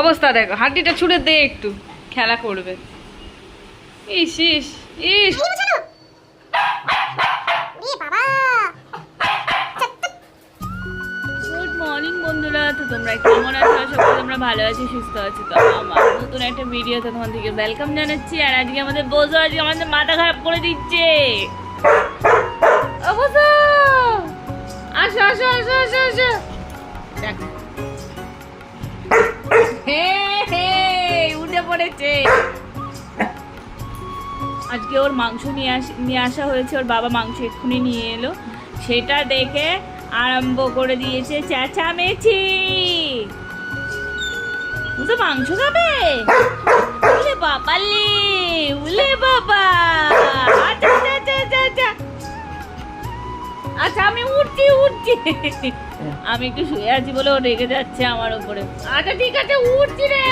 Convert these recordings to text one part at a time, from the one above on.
অবস্থা দেখো হাড্ডিটা ছুঁড়ে দে একটু খেলা করবে। ইস ইস ইস। গুড মর্নিং বন্ধুরা। তো তোমরা কেমন আছো? তোমরা ভালো আছো সুস্থ আছো। তো আমার নতুন একটা ভিডিওতে তোমাদেরকে ওয়েলকাম জানাচ্ছি। আর আজকে আমাদের বোঝো আজকে আমাদের মাথা খারাপ করে দিচ্ছে। বোঝো আসো আসো আসো আসো আসো। দেখো। উঠে পড়েছে। আজকে ওর মাংস নিয়ে নিয়ে আসা হয়েছে, ওর বাবা মাংস এক্ষুনি নিয়ে এলো। সেটা দেখে আরম্ভ করে দিয়েছে চেঁচামেচি। তো মাংস খাবে? উলে বাবালে উলে বাবা। আচ্ছা আচ্ছা আচ্ছা আচ্ছা। আচ্ছা আমি উঠছি উঠছি। আমি একটু শুয়ে আছি বলে ও রেগে যাচ্ছে আমার উপরে। আচ্ছা ঠিক আছে, উঠছি রে।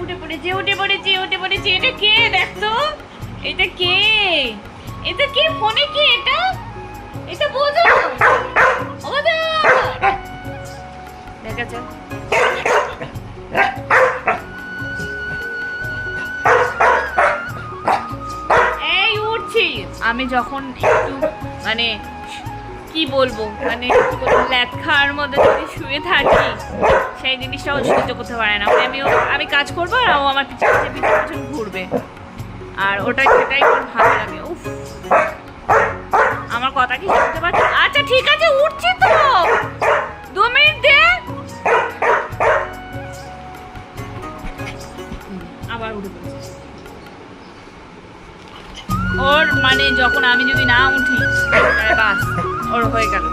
উঠে পড়েছি উঠে পড়েছি উঠে পড়েছি। এটা কে? দেখতো এটা কে? এটা কে? ফোনে কে এটা? এটা বোঝো। উঠছি। আমি যখন একটু মানে কি বলব? মানে লেখার মধ্যে যদি শুয়ে থাকি, সেই জিনিসটা ও সহ্য করতে পারে না। মানে আমি আমি কাজ করব আর ও আমার পিছনে পিছনে ঘুরবে। আর ওটাই সেটাই ওর ভালো লাগে। উফ। আমার কথা কি শুনতে পাচ্ছ? আচ্ছা ঠিক আছে, উঠছি তো। দু মিনিট দে। আবার উঠে ওর মানে যখন আমি যদি না উঠি বাস। ওর হয়ে গেল।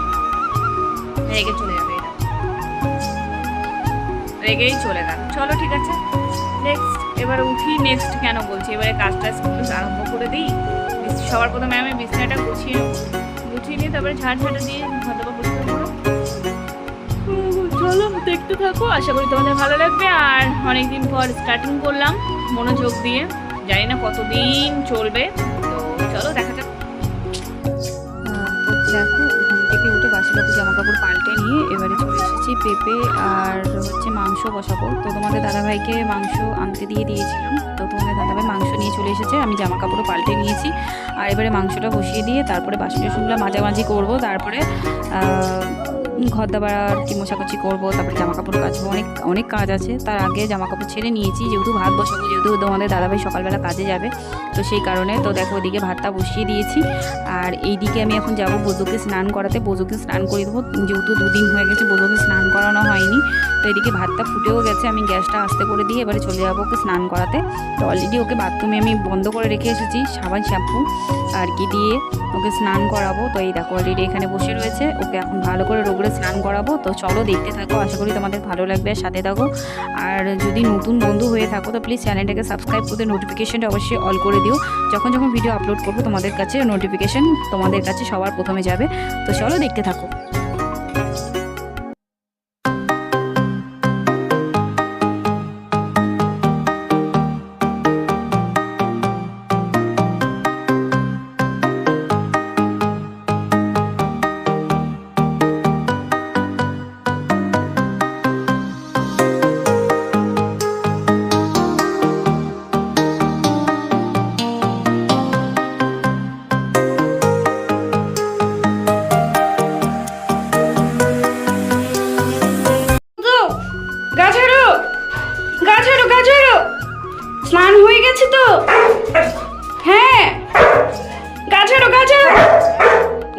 রেগে চলে যাবে এটা রেগেই চলে গেল। চলো, ঠিক আছে। নেক্সট এবার উঠি নেক্সট কেন বলছি? এবারে কাজ টাজ একটু আরম্ভ করে দিই। সবার প্রথমে আমি বিছানাটা গুছিয়ে গুছিয়ে নিয়ে তারপরে ঝাড় ঝাড়া দিয়ে ঘরটা পরিষ্কার করো চলো, দেখতে থাকো। আশা করি তোমাদের ভালো লাগবে। আর অনেকদিন পর স্টার্টিং করলাম মনোযোগ দিয়ে। জানি না কতদিন চলবে। তো চলো, দেখা যাক। দেখো, ঘুম থেকে উঠে বাসিবাবু জামা কাপড় পাল্টে নিয়ে এবারে চলে এসেছি পেঁপে আর হচ্ছে মাংস বসাবো। তো তোমাদের দাদাভাইকে মাংস আনতে দিয়ে দিয়েছিলাম। তো তোমাদের দাদাভাই মাংস নিয়ে চলে এসেছে, আমি জামা কাপড়ও পাল্টে নিয়েছি। আর এবারে মাংসটা বসিয়ে দিয়ে তারপরে বাসি টাসনগুলো মাঝামাঝি করব, তারপরে ঘর দাবার আর কি মোছাকুচি করব, তারপরে জামা কাপড় কাচবো, অনেক অনেক কাজ আছে। তার আগে জামা কাপড় ছেড়ে নিয়েছি, যেহেতু ভাত বসাবো, যেহেতু তোমাদের দাদাভাই সকালবেলা কাজে যাবে, তো সেই কারণে তো দেখো ওদিকে ভাতটা বসিয়ে দিয়েছি। আর এইদিকে আমি এখন যাব বৌদ্ধকে স্নান করাতে বৌদ্ধকে স্নান করিয়ে দেবো, যেহেতু দুদিন হয়ে গেছে বৌদ্ধকে স্নান করানো হয়নি, তো এদিকে ভাতটা ফুটেও গেছে, আমি গ্যাসটা আস্তে করে দিয়ে এবারে চলে যাব ওকে স্নান করাতে। তো অলরেডি ওকে বাথরুমে আমি বন্ধ করে রেখে এসেছি, সাবান শ্যাম্পু আর কি দিয়ে ওকে স্নান করাবো। তো এই দেখো অলরেডি এখানে বসে রয়েছে, ওকে এখন ভালো করে রোগড়ে স্নান করাবো। তো চলো দেখতে থাকো। আশা করি তোমাদের ভালো লাগবে আর সাথে থাকো। আর যদি নতুন বন্ধু হয়ে থাকো, তো প্লিজ চ্যানেলটাকে সাবস্ক্রাইব করে নোটিফিকেশনটা অবশ্যই অল করে দিও। যখন যখন ভিডিও আপলোড করব, তোমাদের কাছে নোটিফিকেশন তোমাদের কাছে সবার প্রথমে যাবে। তো চলো দেখতে থাকো।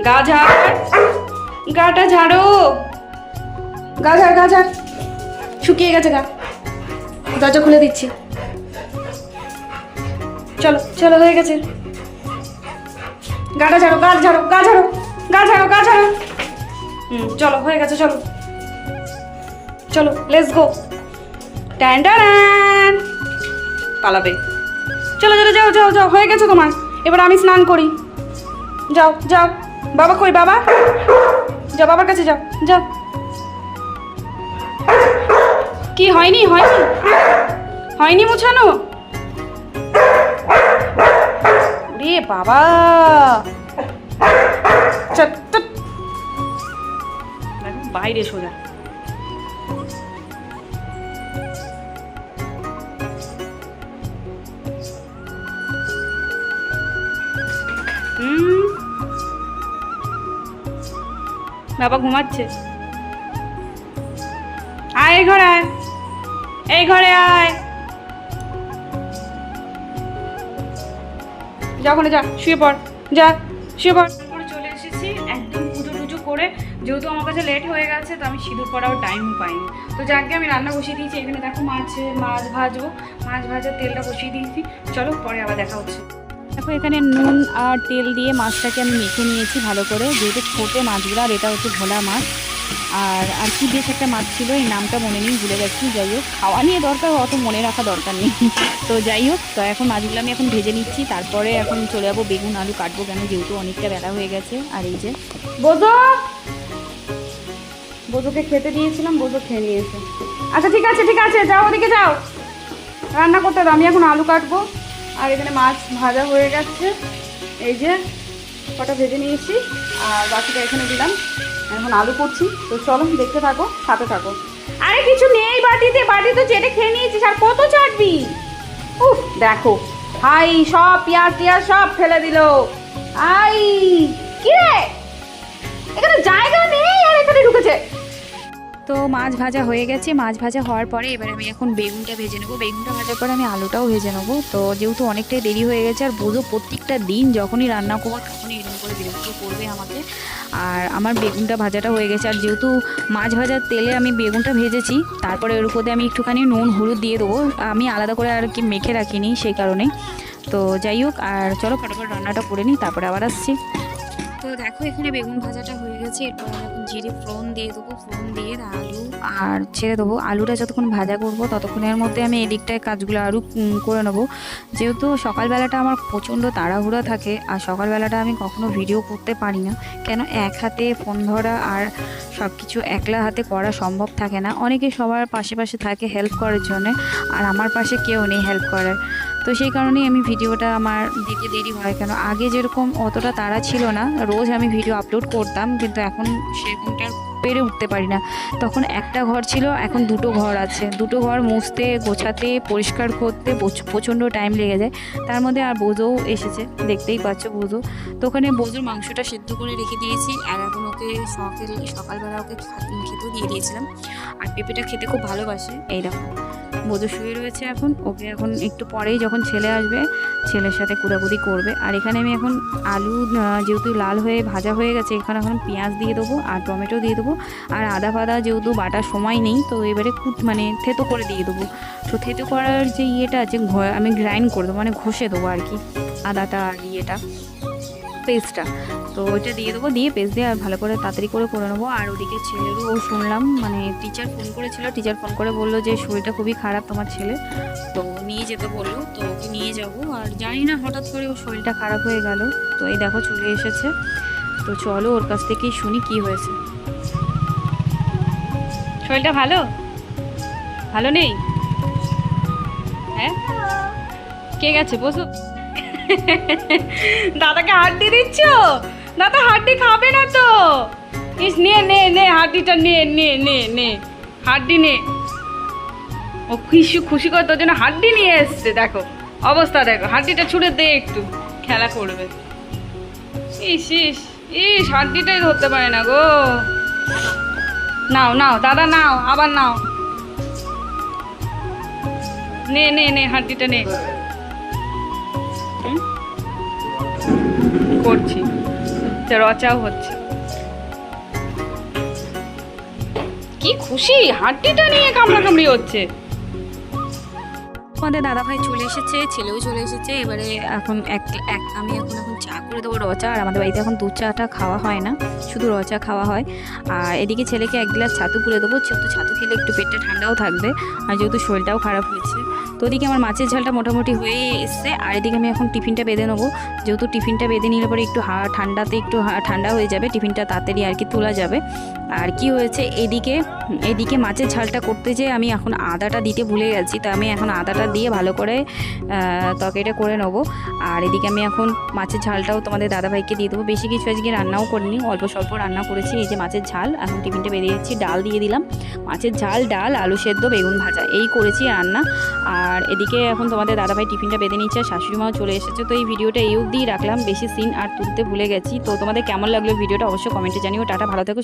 গা ঝাড়। গাটা ঝাড়ো। গা ঝাড় গা ঝাড়। শুকিয়ে গেছে গা। দরজা খুলে দিচ্ছি। চলো চলো, হয়ে গেছে। গাটা ঝাড়ো, গা ঝাড়ো গা ঝাড়ো গা ঝাড়ো গা ঝাড়ো। হুম, চলো, হয়ে গেছে, চলো। চলো লেটস গো ট্যান পালাবে। চলো চলো, যাও যাও যাও, হয়ে গেছে তোমার। এবার আমি স্নান করি। যাও যাও। বাবা কই, বাবা? যা বাবার কাছে যা যা কি, হয়নি হয়নি? হয়নি মুছানো? রে বাবা। বাইরে সোজা। বাবা ঘুমাচ্ছে। আয়, এই ঘরে আয়। এই ঘরে আয়। যা ওখানে যা, শুয়ে পড়। যা, শুয়ে পড়। চলে এসেছি, একদম পুজো টুজো করে। যেহেতু আমার কাছে লেট হয়ে গেছে, তো আমি সিঁদুর পড়াও টাইম পাইনি। তো যাকে আমি রান্না বসিয়ে দিয়েছি, এখানে দেখো মাছ মাছ ভাজবো। মাছ ভাজার তেলটা বসিয়ে দিয়েছি। চলো পরে আবার দেখা হচ্ছে। দেখো, এখানে নুন আর তেল দিয়ে মাছটাকে আমি মেখে নিয়েছি ভালো করে। যেহেতু ছোটো মাছগুলো আর এটা হচ্ছে ভোলা মাছ। আর আর কি বেশ একটা মাছ ছিল, এই নামটা মনে নেই, ভুলে গেছি। যাই হোক, খাওয়া নিয়ে দরকার, অত মনে রাখা দরকার নেই। তো যাই হোক, তো এখন মাছগুলো আমি এখন ভেজে নিচ্ছি। তারপরে এখন চলে যাব, বেগুন, আলু কাটবো কেন? যেহেতু অনেকটা বেলা হয়ে গেছে। আর এই যে বোঝো! বোঝোকে খেতে দিয়েছিলাম, বোঝো খেয়ে নিয়েছে। আচ্ছা ঠিক আছে ঠিক আছে, যাও, ওদিকে যাও। রান্না করতে দাও, আমি এখন আলু কাটবো। আর এখানে মাছ ভাজা হয়ে গেছে। এই যে কটা ভেজে নিয়েছি, আর বাকিটা এখানে দিলাম। এখন আলু করছি। তো চলো, দেখতে থাকো, সাথে থাকো। আরে, কিছু নেই বাটিতে। বাটি তো চেটে খেয়ে নিয়েছিস। আর কত চাটবি? উফ, দেখো। হাই, সব পেঁয়াজ টিয়াজ সব ফেলে দিল। আই, কি রে? এখানে জায়গা নেই আর এখানে ঢুকেছে। তো মাছ ভাজা হয়ে গেছে। মাছ ভাজা হওয়ার পরে এবার আমি এখন বেগুনটা ভেজে নেব। বেগুনটা ভাজার পরে আমি আলুটাও ভেজে নেব। তো যেহেতু অনেকটাই দেরি হয়ে গেছে, আর বোঝো প্রত্যেকটা দিন যখনই রান্না করব তখনই এরকম করে বিরক্ত করবে আমাকে। আর আমার বেগুনটা ভাজাটা হয়ে গেছে। আর যেহেতু মাছ ভাজার তেলে আমি বেগুনটা ভেজেছি, তারপরে ওর উপরে আমি একটুখানি নুন, হলুদ দিয়ে দেবো। আমি আলাদা করে আর কি মেখে রাখিনি সেই কারণে তো যাই হোক, আর চলো ফটাফট রান্নাটা করে নিই, তারপরে আবার আসছি। তো দেখো এখানে বেগুন ভাজাটা হয়ে গেছে। এরপর আমি এখন জিরে ফোড়ন দিয়ে দেবো। ফোড়ন দিয়ে আলু আর ছেড়ে দেবো। আলুটা যতক্ষণ ভাজা করব ততক্ষণের মধ্যে আমি এদিকটায় কাজগুলো আরও করে নেব। যেহেতু সকালবেলাটা আমার প্রচণ্ড তাড়াহুড়া থাকে আর সকালবেলাটা আমি কখনো ভিডিও করতে পারি না। কেন এক হাতে ফোন ধরা আর সব কিছু একলা হাতে করা সম্ভব থাকে না। অনেকে সবার পাশে পাশে থাকে হেল্প করার জন্য। আর আমার পাশে কেউ নেই হেল্প করার। তো সেই কারণেই আমি ভিডিওটা আমার দিতে দেরি হয়, কেন আগে যেরকম অতটা তাড়া ছিল না, রোজ আমি ভিডিও আপলোড করতাম, কিন্তু এখন সেরকমটা পেরে উঠতে পারি না। তখন একটা ঘর ছিল, এখন দুটো ঘর আছে। দুটো ঘর মুছতে, গোছাতে, পরিষ্কার করতে প্রচণ্ড টাইম লেগে যায়। তার মধ্যে আর বোঝোও এসেছে, দেখতেই পাচ্ছ বোঝো। তো ওখানে বোঝোর মাংসটা সেদ্ধ করে রেখে দিয়েছি, আর এখন ওকে সকাল সকালবেলা ওকে খেতেও দিয়ে দিয়েছিলাম। আর পেঁপেটা খেতে খুব ভালোবাসে, এই বোঝো শুয়ে রয়েছে এখন। ওকে এখন একটু পরেই যখন ছেলে আসবে, ছেলের সাথে কুদাকুদি করবে। আর এখানে আমি এখন আলু যেহেতু লাল হয়ে ভাজা হয়ে গেছে, এখানে এখন পেঁয়াজ দিয়ে দেবো আর টমেটো দিয়ে দেবো। আর আদা ফাদা যেহেতু বাটার সময় নেই, তো এবারে কুট মানে থেতো করে দিয়ে দেবো। তো থেতো করার যে ইয়েটা আছে আমি গ্রাইন্ড করে দেবো মানে ঘষে দেবো আর কি, আদাটা আর ইয়েটা। পেস্টটা। তো ওইটা দিয়ে দেবো, দিয়ে পেস্ট দিয়ে আর ভালো করে তাড়াতাড়ি করে করে নেব। আর ওদিকে ছেলেরও শুনলাম মানে টিচার ফোন করেছিল টিচার ফোন করে বলল যে, শরীরটা খুবই খারাপ তোমার ছেলে। তো নিয়ে যেতে বলল, তো ওকে নিয়ে যাব। আর জানি না, হঠাৎ করে ওর শরীরটা খারাপ হয়ে গেল। তো এই দেখো, চলে এসেছে। তো চলো ওর কাছ থেকেই শুনি কি হয়েছে। শরীরটা ভালো? ভালো নেই? হ্যাঁ? কে গেছে? বসো। দাদাকে হাড্ডি দিচ্ছ? দাদা হাড্ডি খাবে না তো। ইস, নে নে নে, হাড্ডিটা নে নে নে নে। হাড্ডি নে। ও খুশি খুশি করে তোর জন্য হাড্ডি নিয়ে এসছে, দেখো। অবস্থা দেখো, হাড্ডিটা ছুঁড়ে দে একটু, খেলা করবে। ইস ইস ইস, হাড্ডিটাই ধরতে পারে না গো। নাও নাও, দাদা নাও, আবার নাও। নে নে নে, হাড্ডিটা নে। করছি। রচাও হচ্ছে। কি খুশি হাড্ডিটা নিয়ে কামড়া কামড়ি হচ্ছে। আমাদের দাদাভাই চলে এসেছে, ছেলেও চলে এসেছে, এবারে এখন এক এক আমি এখন এখন চা করে দেবো রচা, আর আমাদের বাড়িতে এখন দুধ চাটা খাওয়া হয় না, শুধু রচা খাওয়া হয়। আর এদিকে ছেলেকে এক গ্লাস ছাতু করে দেবো, যেহেতু ছাতু খেলে একটু পেটটা ঠান্ডাও থাকবে, আর যেহেতু শরীরটাও খারাপ হয়েছে। তো ওদিকে আমার মাছের ঝালটা মোটামুটি হয়ে এসছে। আর এদিকে আমি এখন টিফিনটা বেঁধে নেব। যেহেতু টিফিনটা বেঁধে নিলে পরে একটু ঠান্ডাতে একটু ঠান্ডা হয়ে যাবে। টিফিনটা তাড়াতাড়ি আর কি তোলা যাবে। আর কি হয়েছে, এদিকে এদিকে মাছের ঝালটা করতে যেয়ে আমি এখন আদাটা দিতে ভুলে গেছি, তো আমি এখন আদাটা দিয়ে ভালো করে তরকারিটা করে নেব। আর এদিকে আমি এখন মাছের ঝালটাও তোমাদের দাদাভাইকে দিয়ে দেবো। বেশি কিছু আজকে রান্নাও করিনি, অল্প স্বল্প রান্না করেছি। এই যে মাছের ঝাল, এখন টিফিনটা বেরিয়ে যাচ্ছি, ডাল দিয়ে দিলাম। মাছের ঝাল, ডাল, আলু সেদ্ধ, বেগুন ভাজা, এই করেছি রান্না। আর এদিকে এখন তোমাদের দাদাভাই টিফিনটা বেঁধে নিচ্ছে আর শাশুড়ি মাও চলে এসেছে। তো এই ভিডিওটা এই অবধিই রাখলাম, বেশি সিন আর তুলতে ভুলে গেছি। তো তোমাদের কেমন লাগল ভিডিওটা অবশ্যই কমেন্টে জানিও। টাটা, ভালো থেকো